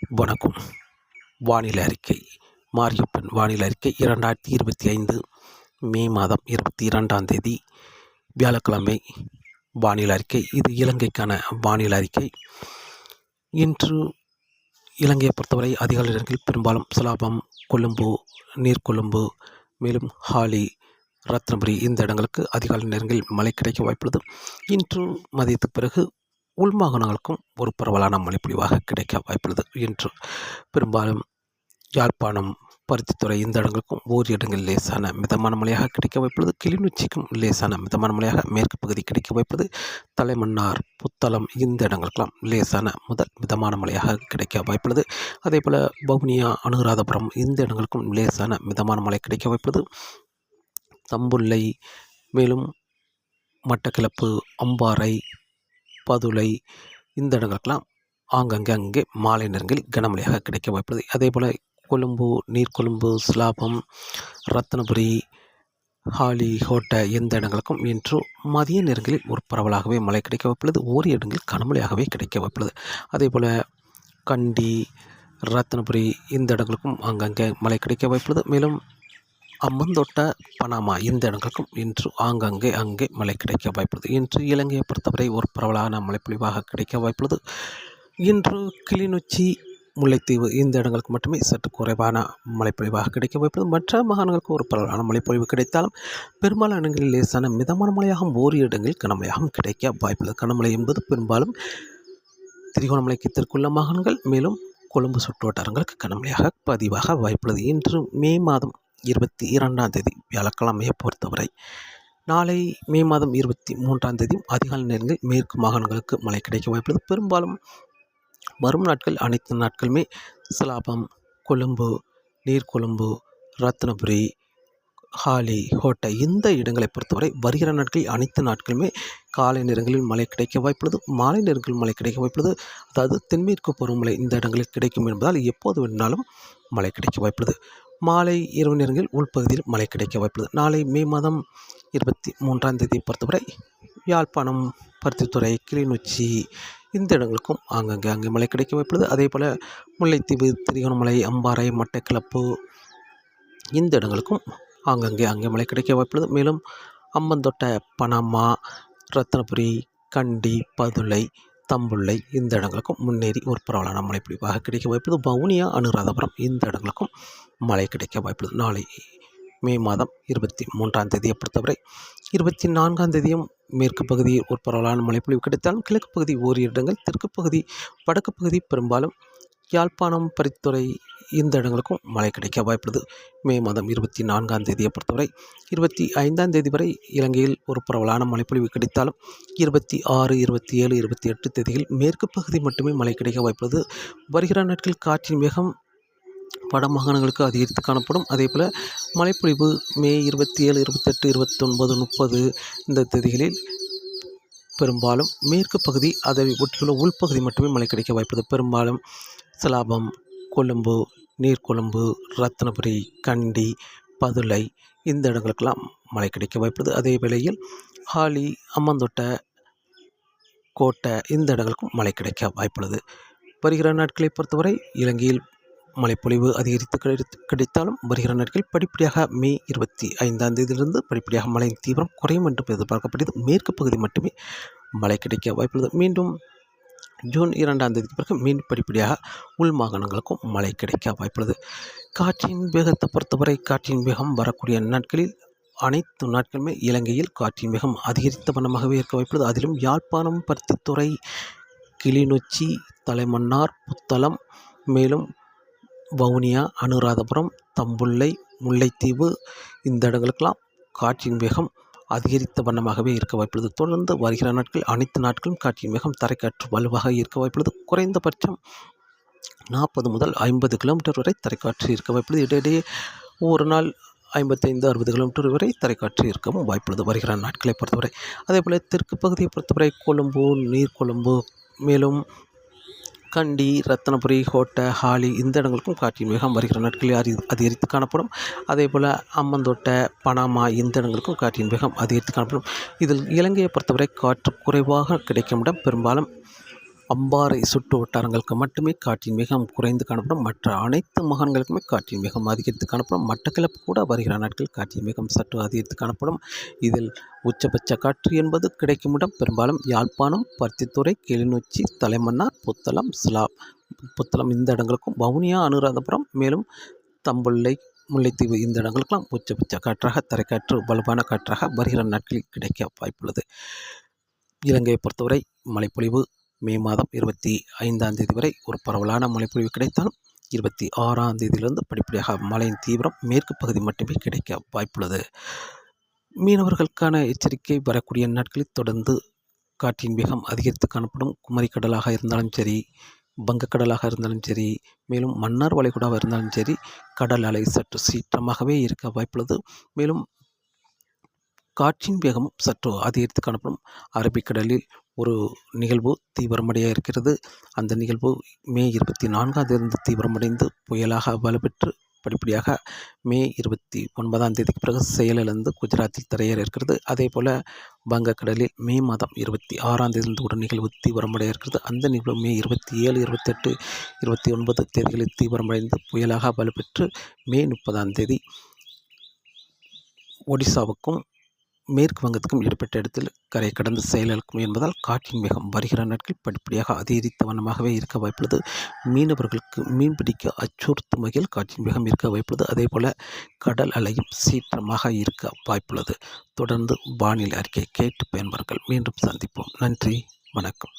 வணக்கம். வானிலை அறிக்கை. மாரியப்பன் வானிலை அறிக்கை இரண்டாயிரத்தி இருபத்தி ஐந்து மே மாதம் இருபத்தி இரண்டாம் தேதி வியாழக்கிழமை. வானிலை அறிக்கை. இது இலங்கைக்கான வானிலை அறிக்கை. இன்று இலங்கையை பொறுத்தவரை அதிகாலை நேரங்களில் பெரும்பாலும் சலாபம் கொழும்பு நீர்கொழும்பு மேலும் ஹாலி ரத்னபுரி இந்த இடங்களுக்கு அதிகாலை நேரங்களில் மழை கிடைக்க வாய்ப்புள்ளது. இன்று மதியத்துக்கு பிறகு உள்மாகாணங்களுக்கும் ஒரு பரவலான மழைப்பொழிவாக கிடைக்க வாய்ப்புள்ளது இன்று பெரும்பாலும் யாழ்ப்பாணம் பருத்தித்துறை இந்த இடங்களுக்கும் ஓர் இடங்களில் லேசான மிதமான மழையாக கிடைக்க வாய்ப்புள்ளது. கிளிநொச்சிக்கும் லேசான மிதமான மழையாக மேற்கு பகுதி கிடைக்க வாய்ப்புள்ளது. தலைமன்னார் புத்தளம் இந்த இடங்களுக்கெல்லாம் லேசான முதல் மிதமான மழையாக கிடைக்க வாய்ப்புள்ளது. அதே போல் வவுனியா அனுராதபுரம் இந்த இடங்களுக்கும் லேசான மிதமான மழை கிடைக்க வாய்ப்புள்ளது. தம்புள்ளை மேலும் மட்டக்கிளப்பு அம்பாறை பதுளை இந்த இடங்களுக்கெல்லாம் ஆங்கங்கே அங்கே மாலை நேரங்களில் கனமழையாக கிடைக்க வாய்ப்புள்ளது. அதே போல் கொழும்பு நீர்கொழும்பு சிலாபம் ரத்னபுரி ஹாலி ஹோட்டை எந்த இடங்களுக்கும் இன்று மதிய நேரங்களில் ஒரு பரவலாகவே மழை கிடைக்க வாய்ப்புள்ளது. ஓரிரு இடங்களில் கனமழையாகவே கிடைக்க வாய்ப்புள்ளது. அதே போல் கண்டி ரத்னபுரி இந்த இடங்களுக்கும் அங்கங்கே மழை கிடைக்க வாய்ப்புள்ளது. மேலும் அம்மந்தோட்ட பனாமா. இந்த இடங்களுக்கும் இன்று ஆங்காங்கே அங்கே மழை கிடைக்க வாய்ப்புள்ளது. இன்று இலங்கையை பொறுத்தவரை ஒரு பரவலான மழைப்பொழிவாக கிடைக்க வாய்ப்புள்ளது. இன்று கிளிநொச்சி முல்லைத்தீவு இந்த இடங்களுக்கு மட்டுமே சற்று குறைவான மழைப்பொழிவாக கிடைக்க வாய்ப்புள்ளது. மற்ற மாகாணங்களுக்கு ஒரு பரவலான மழைப்பொழிவு கிடைத்தாலும் பெரும்பாலான இடங்களில் லேசான மிதமான மழையாகவும் ஓரிரு இடங்களில் கனமழையாகவும் கிடைக்க வாய்ப்புள்ளது. கனமழை என்பது பெரும்பாலும் திரிகோணமலைக்கு தெற்குள்ள மாகாணங்கள் மேலும் கொழும்பு சுற்று வட்டாரங்களுக்கு கனமழையாக பதிவாக வாய்ப்புள்ளது. இன்று மே மாதம் இருபத்தி இரண்டாம் தேதி வியாழக்கிழமையை பொறுத்தவரை. நாளை மே மாதம் இருபத்தி மூன்றாம் தேதி அதிகாலை நேரங்களில் மேற்கு மாகாணங்களுக்கு மழை கிடைக்க வாய்ப்புள்ளது. பெரும்பாலும் வரும் நாட்கள் அனைத்து நாட்களுமே சிலாபம் கொழும்பு நீர்கொழும்பு ரத்னபுரி ஹாலி ஹோட்டை இந்த இடங்களை பொறுத்தவரை வருகிற நாட்களில் அனைத்து நாட்களுமே காலை நேரங்களில் மழை கிடைக்க வாய்ப்புள்ளது. மாலை நேரங்களில் மழை கிடைக்க வாய்ப்புள்ளது. அதாவது தென்மேற்கு பருவமழை இந்த இடங்களில் கிடைக்கும் என்பதால் எப்போது வேணாலும் மழை கிடைக்க வாய்ப்புள்ளது. மாலை இரவு நேரங்களில் உள்பகுதியில் மழை கிடைக்க வாய்ப்புள்ளது. நாளை மே மாதம் இருபத்தி மூன்றாம் தேதியை பொறுத்தவரை யாழ்ப்பாணம் பருத்தித்துறை கிளிநொச்சி இந்த இடங்களுக்கும் ஆங்கங்கே அங்கே மழை கிடைக்க வாய்ப்புள்ளது. அதே போல் முல்லைத்தீவு திரிகோணமலை அம்பாறை மட்டக்கிளப்பு இந்த இடங்களுக்கும் ஆங்கங்கே அங்கே மழை கிடைக்க வாய்ப்புள்ளது. மேலும் அம்மந்தோட்ட பனாமா ரத்னபுரி கண்டி பதுளை தம்புள்ளை இந்த இடங்களுக்கும் முன்னேறி ஒரு பரவலான மழை கிடைக்க வாய்ப்புள்ளது. வவுனியா அனுராதபுரம் இந்த இடங்களுக்கும் மழை கிடைக்க வாய்ப்புள்ளது. நாளை மே மாதம் இருபத்தி மூன்றாம் தேதியை பொறுத்தவரை இருபத்தி நான்காம் தேதியும் மேற்கு பகுதியில் ஒரு பரவலான மழைப்பொழிவு கிடைத்தாலும் கிழக்கு பகுதி ஓரிரு இடங்கள் தெற்கு பகுதி வடக்கு பகுதி பெரும்பாலும் யாழ்ப்பாணம் பரித்துறை இந்த இடங்களுக்கும் மழை கிடைக்க வாய்ப்புள்ளது. மே மாதம் இருபத்தி நான்காம் தேதியை பொறுத்தவரை இருபத்தி ஐந்தாம் தேதி வரை இலங்கையில் ஒரு பரவலான மழைப்பொழிவு கிடைத்தாலும் இருபத்தி ஆறு இருபத்தி ஏழு இருபத்தி எட்டு தேதியில் மேற்கு பகுதி மட்டுமே மழை கிடைக்க வாய்ப்புள்ளது. வருகிற நாட்கள் காற்றின் வேகம் வட மாகாணங்களுக்கு அதிகரித்து காணப்படும். அதே போல் மழைப்பொழிவு மே இருபத்தி ஏழு இருபத்தெட்டு இருபத்தொன்பது முப்பது இந்த தேதிகளில் பெரும்பாலும் மேற்கு பகுதி அதை ஒட்டியுள்ள உள்பகுதி மட்டுமே மழை கிடைக்க வாய்ப்பது பெரும்பாலும் சிலாபம் கொழும்பு நீர்கொழும்பு ரத்னபுரி கண்டி பதுளை இந்த இடங்களுக்கெல்லாம் மழை கிடைக்க வாய்ப்பது அதே வேளையில் ஹாலி அம்மந்தொட்டை கோட்டை இந்த இடங்களுக்கும் மழை கிடைக்க வாய்ப்புள்ளது. வருகிற நாட்களை பொறுத்தவரை இலங்கையில் மழைப்பொழிவு அதிகரித்து கிடைத்து கிடைத்தாலும் வருகிற நாட்களில் படிப்படியாக மே இருபத்தி ஐந்தாம் தேதியிலிருந்து படிப்படியாக மழையின் தீவிரம் குறையும் என்றும் எதிர்பார்க்கப்படுகிறது. மேற்கு பகுதி மட்டுமே மழை கிடைக்க வாய்ப்புள்ளது. மீண்டும் ஜூன் இரண்டாம் தேதிக்கு பிறகு மீண்டும் படிப்படியாக உள் மாகாணங்களுக்கும் மழை கிடைக்க வாய்ப்புள்ளது. காற்றின் வேகத்தை பொறுத்தவரை காற்றின் வேகம் வரக்கூடிய நாட்களில் அனைத்து நாட்களுமே இலங்கையில் காற்றின் வேகம் அதிகரித்த வண்ணமாகவே இருக்க வாய்ப்புள்ளது. அதிலும் யாழ்ப்பாணம் பருத்தித்துறை கிளிநொச்சி தலைமன்னார் புத்தளம் மேலும் வவுனியா அனுராதபுரம் தம்புள்ளை முல்லைத்தீவு இந்த இடங்களுக்கெல்லாம் காற்றின் வேகம் அதிகரித்த வண்ணமாகவே இருக்க வாய்ப்புள்ளது. தொடர்ந்து வருகிற நாட்கள் அனைத்து நாட்களும் காற்றின் வேகம் தரைக்காற்று வலுவாக இருக்க வாய்ப்புள்ளது. குறைந்தபட்சம் நாற்பது முதல் ஐம்பது கிலோமீட்டர் வரை தரைக்காற்று இருக்க வாய்ப்புள்ளது. இடையிடையே ஒரு நாள் ஐம்பத்தைந்து அறுபது கிலோமீட்டர் வரை தரைக்காற்று இருக்கவும் வாய்ப்புள்ளது வருகிற நாட்களை பொறுத்தவரை. அதே போல் தெற்கு பகுதியை பொறுத்தவரை கொழும்பு நீர்கொழும்பு மேலும் கண்டி ரத்தனபுரி கோட்டை ஹாலி இந்த இடங்களுக்கும் காற்றின் வேகம் வருகிற நாட்களில் அதி அதிகரித்து காணப்படும். அதே போல் அம்மந்தோட்டை பனாமா இந்த இடங்களுக்கும் காற்றின் வேகம் அதிகரித்து காணப்படும். இதில் இலங்கையை பொறுத்தவரை காற்று குறைவாக கிடைக்கும் இடம் பெரும்பாலும் அம்பாறை சுற்று வட்டாரங்களுக்கு மட்டுமே காற்றின் வேகம் குறைந்து காணப்படும். மற்ற அனைத்து மாகாணங்களுக்குமே காற்றின் வேகம் அதிகரித்து காணப்படும். மட்டக்களப்பு கூட வருகிற நாட்கள் காற்றின் வேகம் சற்று அதிகரித்து காணப்படும். இதில் உச்சபட்ச காற்று என்பது கிடைக்கும் இடம். பெரும்பாலும் யாழ்ப்பாணம் பருத்தித்துறை கிளிநொச்சி தலைமன்னார் புத்தளம் சிலா புத்தளம் இந்த இடங்களுக்கும் வவுனியா அனுராதபுரம் மேலும் தம்புள்ளை முல்லைத்தீவு இந்த இடங்களுக்கெல்லாம் உச்சபட்ச காற்றாக தரைக்காற்று வலுவான காற்றாக வருகிற நாட்களில் கிடைக்க வாய்ப்புள்ளது. இலங்கையை பொறுத்தவரை மழைப்பொழிவு மே மாதம் இருபத்தி ஐந்தாம் தேதி வரை ஒரு பரவலான மழைப்பொழிவு கிடைத்தாலும் இருபத்தி ஆறாம் தேதியிலிருந்து படிப்படியாக மழையின் தீவிரம் மேற்கு பகுதி மட்டுமே கிடைக்க வாய்ப்புள்ளது. மீனவர்களுக்கான எச்சரிக்கை வரக்கூடிய நாட்களில் தொடர்ந்து காற்றின் வேகம் அதிகரித்து காணப்படும் குமரிக்கடலாக இருந்தாலும் சரி வங்கக்கடலாக இருந்தாலும் சரி மேலும் மன்னார் வளைகுடாவாக இருந்தாலும் சரி கடல் அலை சற்று சீற்றமாகவே இருக்க வாய்ப்புள்ளது. மேலும் காற்றின் வேகம் சற்று அதிகரித்து காணப்படும் அரபிக்கடலில் ஒரு நிகழ்வு தீவிரமடைய இருக்கிறது. அந்த நிகழ்வு மே இருபத்தி நான்காம் தேதி தீவிரமடைந்து புயலாக வலுப்பெற்று படிப்படியாக மே இருபத்தி ஒன்பதாம் தேதிக்கு பிறகு செயலிழந்து குஜராத்தில் தரையேற இருக்கிறது. அதே போல் வங்கக்கடலில் மே மாதம் இருபத்தி ஆறாம் தேதியிலிருந்து ஒரு நிகழ்வு தீவிரமடைய இருக்கிறது. அந்த நிகழ்வு மே இருபத்தி ஏழு இருபத்தெட்டு இருபத்தி ஒன்பது தேதிகளில் தீவிரமடைந்து புயலாக வலுப்பெற்று மே முப்பதாம் தேதி ஒடிசாவுக்கும் மேற்கு வங்கத்துக்கும் இடப்பட்ட இடத்தில் கரை கடந்து செயலிழக்கும் என்பதால் காற்றின் வேகம் வருகிற நாட்கள் படிப்படியாக அதிகரித்த வண்ணமாகவே இருக்க வாய்ப்புள்ளது. மீனவர்களுக்கு மீன்பிடிக்க அச்சுறுத்தும் வகையில் காற்றின் வேகம் இருக்க வாய்ப்புள்ளது. அதே போல் கடல் அலையும் சீற்றமாக இருக்க வாய்ப்புள்ளது. தொடர்ந்து வானிலை அறிக்கை கேட்டு பயன்பர்கள் மீண்டும் சந்திப்போம். நன்றி. வணக்கம்.